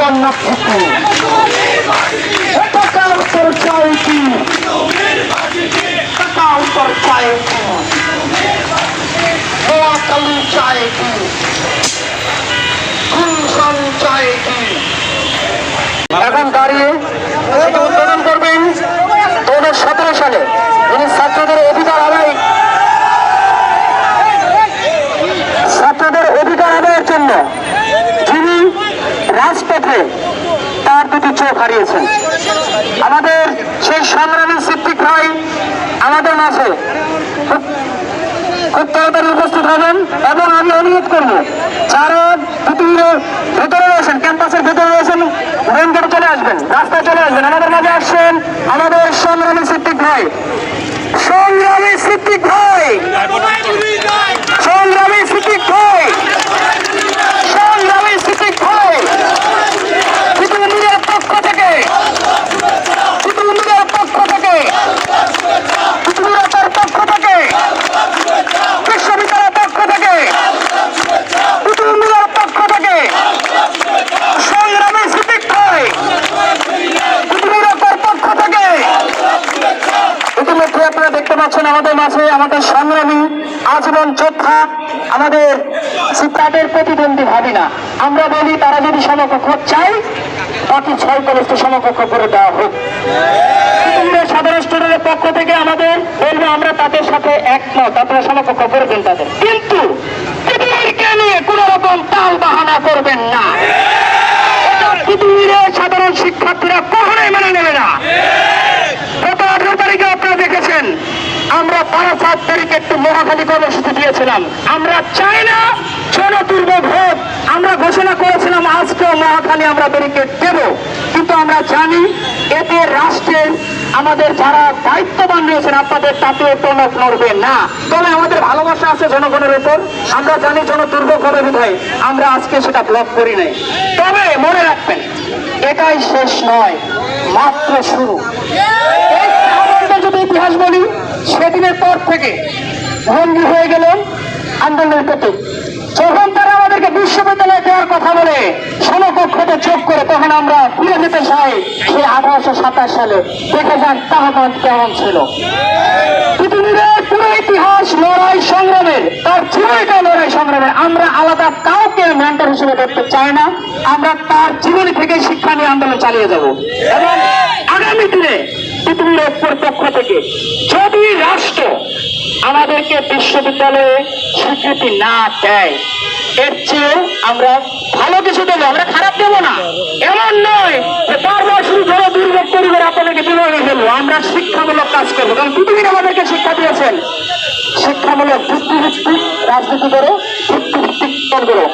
জন্মক্ষেত্র দুটি চোখ হারিয়েছেন। আমাদের সেই সংগ্রামী সিদ্দিক ভাই আমাদের মাঝে খুব তাড়াতাড়ি উপস্থিত হবেন এবং আমি অনুরোধ করব, যারা পৃথিবীর ভেতরে রয়েছেন, ক্যাম্পাসের ভেতরে রয়েছেন মেন গেটে চলে আসবেন, রাস্তায় চলে আসবেন, আমাদের মাঝে আসছেন আমাদের সংগ্রামী সিদ্দিক ভাই। সংগ্রামী সিদ্দিক ভাই সংগ্রামী সিদ্দিক ভাই সংগ্রামী সিদ্দিক ভাই পৃথিবীর পক্ষ থেকে পৃথিবীর পক্ষ থেকে পৃথিবীর পক্ষ থেকে বিশ্ববিদ্যালয়ের পক্ষ থেকে পৃথিবীর পক্ষ থেকে সংগ্রামী সিদ্দিক ভাই পৃথিবীর পক্ষ থেকে ইতিমধ্যে আপনারা দেখতে পাচ্ছেন আমাদের মাঝে, আমাদের সংগ্রামী আজীবন যোদ্ধা, আমাদের তাদের প্রতিদ্বন্দ্বী ভাবি না আমরা বলি, তারা যদি সমকক্ষ চাই বাকি ছয় কলেজকে সমকক্ষ করে দেওয়া হোক। সাধারণ স্টুডেন্টের পক্ষ থেকে আমাদের বলব, আমরা তাদের সাথে একমত, আপনারা সমকক্ষ করবেন তাদের। কিন্তু নিয়ে কোন রকম তাল বাহানা করবেন না। পৃথিবীর সাধারণ শিক্ষার্থীরা কখনোই মেনে নেবে না গত আঠারো তারিখে আপনারা দেখেছেন আমরা বারো সাত তারিখে একটু মহাখালী কর্মসূচি দিয়েছিলাম। আমরা চাই না জনতুর্ব ভোট আমরা ঘোষণা করেছিলাম, আজকেও মহাখালী আমরা ব্যারিকেড দেব। কিন্তু আমরা জানি এতে রাষ্ট্রের আমাদের যারা দায়িত্ববান রয়েছেন, আপনাদের তাতেও টনক নড়বে না। তবে আমাদের ভালোবাসা আছে জনগণের উপর। আমরা জানি জনদুর্ভোগ হবে বিধায় আমরা আজকে সেটা ব্লক করি নাই। তবে মনে রাখবেন, এটাই শেষ নয়, মাত্র শুরু এই আমাদের যদি ইতিহাস বলি সেদিনের পর থেকে ভঙ্গি হয়ে গেল আন্দোলনের প্রতি। যখন তারা আমাদেরকে বিশ্ববিদ্যালয়ে দেওয়ার কথা বলে, সমকক্ষতে চোখ করে তখন আমরা ফিরে যেতে চাই সেই আঠারোশো সাতাশ সালে দেখে যান তাহমান কেমন ছিল। পৃথিবীর পুরো ইতিহাস লড়াই সংগ্রামের, তার জীবনীটা লড়াই সংগ্রামের। আমরা আলাদা কাউকে মেন্টর হিসেবে দেখতে চাই না, আমরা তার জীবনী থেকে শিক্ষা নিয়ে আন্দোলন চালিয়ে যাব। এবং আগামী দিনে পৃথিবীর ঐক্যের পক্ষ থেকে যদি রাষ্ট্র আমাদেরকে বিশ্ববিদ্যালয়ে স্বীকৃতি না দেয়, এর চেয়ে আমরা ভালো কিছু দেবো, আমরা খারাপ দেবো না। এমন নয় যে বারবার শুধু ধরো দুর্ভোগ পরিবার আপনাদেরকে বিভাগে ফেলব, আমরা শিক্ষামূলক কাজ করব। কারণ পৃথিবীর আমাদেরকে শিক্ষা দিয়েছেন। শিক্ষামূলক বুদ্ধিভিত্তিক রাজনীতি করো বুদ্ধিভিত্তিক দল করো